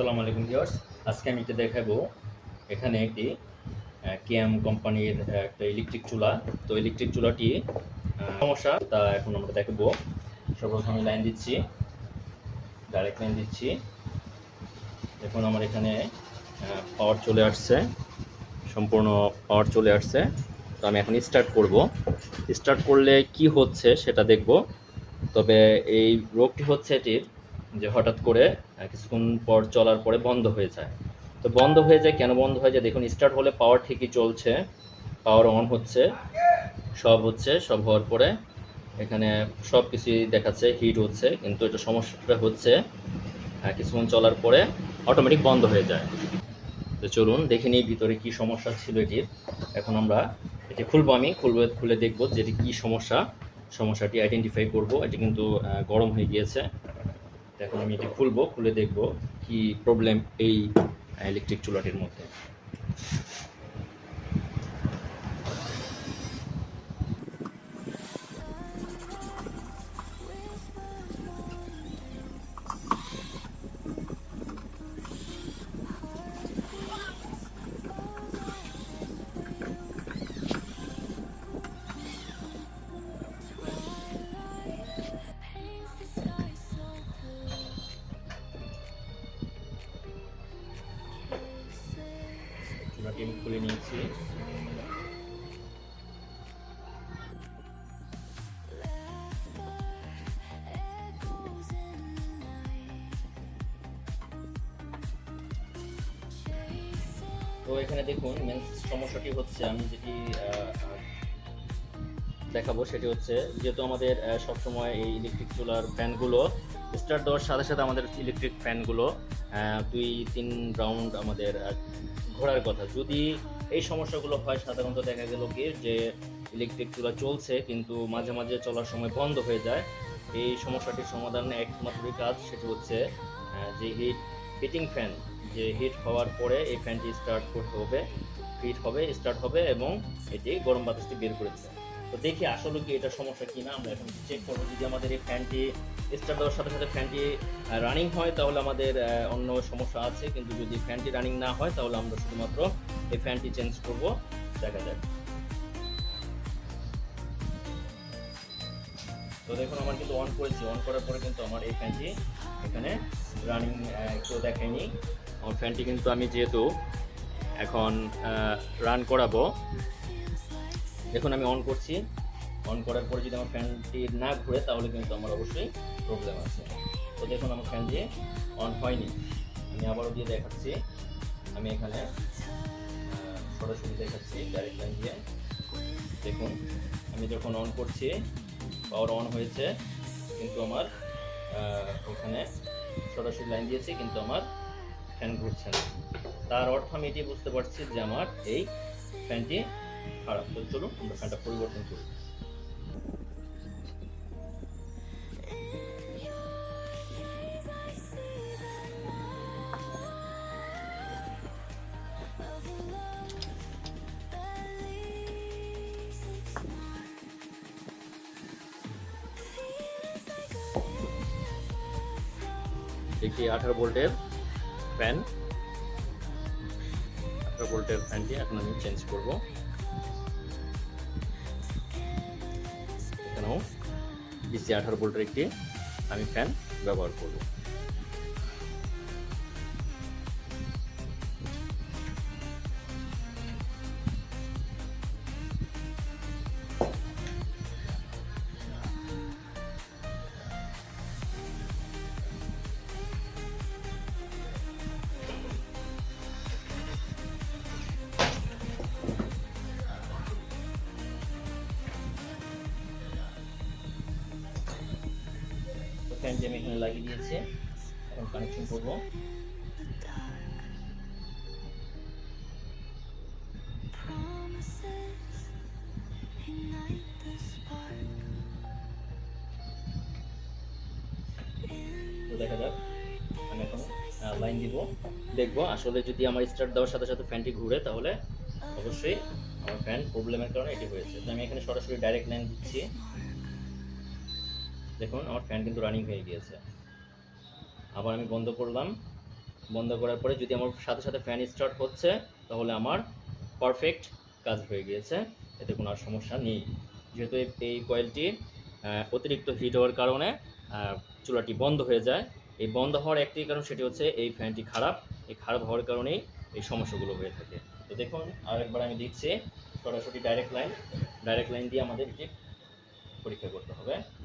আসসালামু আলাইকুম ভিউয়ার্স। আজকে আমি এটা দেখাবো এখানে একটি কেএম কোম্পানির একটা ইলেকট্রিক চুলা। তো ইলেকট্রিক চুলাটি সমস্যা, তা এখন আমরা দেখব। সর্বপ্রথম আমি লাইন দিচ্ছি ডাইরেক্ট লাইন দিচ্ছি। এখন আমার এখানে পাওয়ার চলে আসছে, সম্পূর্ণ পাওয়ার চলে আসছে। তো আমি এখন স্টার্ট করব। স্টার্ট করলে কি হচ্ছে সেটা দেখব। তবে এই রোগটি হচ্ছে এটির যে হঠাৎ করে কিছুক্ষণ পর চলার পরে বন্ধ হয়ে যায়। তো বন্ধ হয়ে যায়, কেন বন্ধ হয়ে যায়? দেখুন স্টার্ট হলে পাওয়ার ঠিকই চলছে পাওয়ার অন হচ্ছে, সব হচ্ছে, সব হওয়ার পরে এখানে সব কিছুই দেখাচ্ছে হিট হচ্ছে, কিন্তু এটা সমস্যাটা হচ্ছে কিছুক্ষণ চলার পরে অটোমেটিক বন্ধ হয়ে যায়। তো চলুন, দেখে নিই ভিতরে কি সমস্যা ছিল এটির। এখন আমরা এটি খুলবো আমি, খুলবো, খুলে দেখব যে এটি কী সমস্যা। সমস্যাটি আইডেন্টিফাই করব, এটি কিন্তু গরম হয়ে গিয়েছে। এখন আমি এটি খুলবো খুলে দেখব কি প্রবলেম এই ইলেকট্রিক চুলাটির মধ্যে। তো এখানে দেখুন মেন সমস্যাটি হচ্ছে, আমি যেটি দেখাবো সেটি হচ্ছে, যেহেতু আমাদের সবসময় এই ইলেকট্রিক চুলার ফ্যানগুলো স্টার্ট দেওয়ার সাথে সাথে আমাদের ইলেকট্রিক ফ্যানগুলো দুই, তিন রাউন্ড আমাদের ঘোরার কথা। যদি এই সমস্যাগুলো হয় সাধারণত দেখা গেল কি যে ইলেকট্রিক চুলা চলছে, কিন্তু মাঝে মাঝে চলার সময় বন্ধ হয়ে যায়। এই সমস্যাটির সমাধানে একমাত্রই কাজ সেটি হচ্ছে যে হিট হিটিং ফ্যান যে হিট হওয়ার পরে এই ফ্যানটি স্টার্ট করতে হবে হিট হবে স্টার্ট হবে এবং এটি গরম বাতাসটি বের করে দেবে তো দেখি আসলে কি এটা সমস্যা কিনা, আমরা এখন চেক করব। যদি আমাদের এই ফ্যানটি স্টার্ট দেওয়ার সাথে সাথে ফ্যানটি রানিং হয়, তাহলে আমাদের অন্য সমস্যা আছে। কিন্তু যদি ফ্যানটি রানিং না হয়, তাহলে আমরা শুধুমাত্র এই ফ্যানটি চেঞ্জ করব। দেখা যাক। তো দেখুন, আমার কিন্তু অন করেছি। অন করার পরে কিন্তু আমার এই ফ্যানটি এখানে রানিং কেউ দেখায়নি আমার ফ্যানটি কিন্তু আমি যেহেতু এখন রান করাবো দেখুন, আমি অন করছি। অন করার পরে যদি আমার ফ্যানটি না ঘুরে, তাহলে কিন্তু আমার অবশ্যই প্রবলেম আছে। তো দেখুন, আমার ফ্যান দিয়ে অন হয়নি। আমি আবারও দিয়ে দেখাচ্ছি। আমি এখানে সরাসরি দেখাচ্ছি ডাইরেক্ট লাইন দিয়ে। দেখুন, আমি যখন অন করছি পাওয়ার অন হয়েছে, কিন্তু আমার ওখানে সরাসরি লাইন দিয়েছি, কিন্তু আমার ফ্যান ঘুরছে না। তার অর্থ আমি এটি বুঝতে পারছি যে আমার এই ফ্যানটি খারাপ, তো চলুন আমরা ফ্যানটা পরিবর্তন করি। একটি আঠারো ভোল্টের ফ্যান আঠারো ভোল্টের ফ্যানটি এখন আমি চেঞ্জ করব। ডিসি আঠারো ভোল্টের একটি আমি ফ্যান ব্যবহার করব। ফ্যানটি আমি এখানে লাগিয়ে দিয়েছি, এখন কানেকশন করব। দেখা যাক, আমি এখন লাইন দিব। দেখব, আসলে যদি আমার স্টার্ট দেওয়ার সাথে সাথে ফ্যানটি ঘুরে, তাহলে অবশ্যই আমার ফ্যান প্রবলেমের কারণে হয়েছে। আমি এখানে সরাসরি ডাইরেক্ট লাইন দিচ্ছি। দেখুন, আমার ফ্যান কিন্তু রানিং হয়ে গিয়েছে। আবার আমি বন্ধ করলাম। বন্ধ করার পরে যদি আমার সাথে সাথে ফ্যান স্টার্ট হচ্ছে, তাহলে আমার পারফেক্ট কাজ হয়ে গিয়েছে। এতে কোনো আর সমস্যা নেই। যেহেতু এই- কয়েলটি অতিরিক্ত হিট হওয়ার কারণে চুলাটি বন্ধ হয়ে যায়। এই বন্ধ হওয়ার একটি কারণ সেটি হচ্ছে এই ফ্যানটি খারাপ। এই খারাপ হওয়ার কারণেই এই সমস্যাগুলো হয়ে থাকে। তো দেখুন, আরেকবার আমি দিচ্ছি। সরাসরি ডাইরেক্ট লাইন ডাইরেক্ট লাইন দিয়ে আমাদের এটি পরীক্ষা করতে হবে।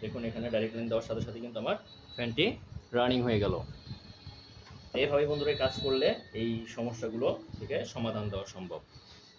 দেখুন, এখানে ডাইরেক্ট লাইন দেওয়ার সাথে সাথে কিন্তু আমার ফ্যানটি রানিং হয়ে গেল। এইভাবে বন্ধুরা কাজ করলে এই সমস্যাগুলো থেকে সমাধান দেওয়া সম্ভব।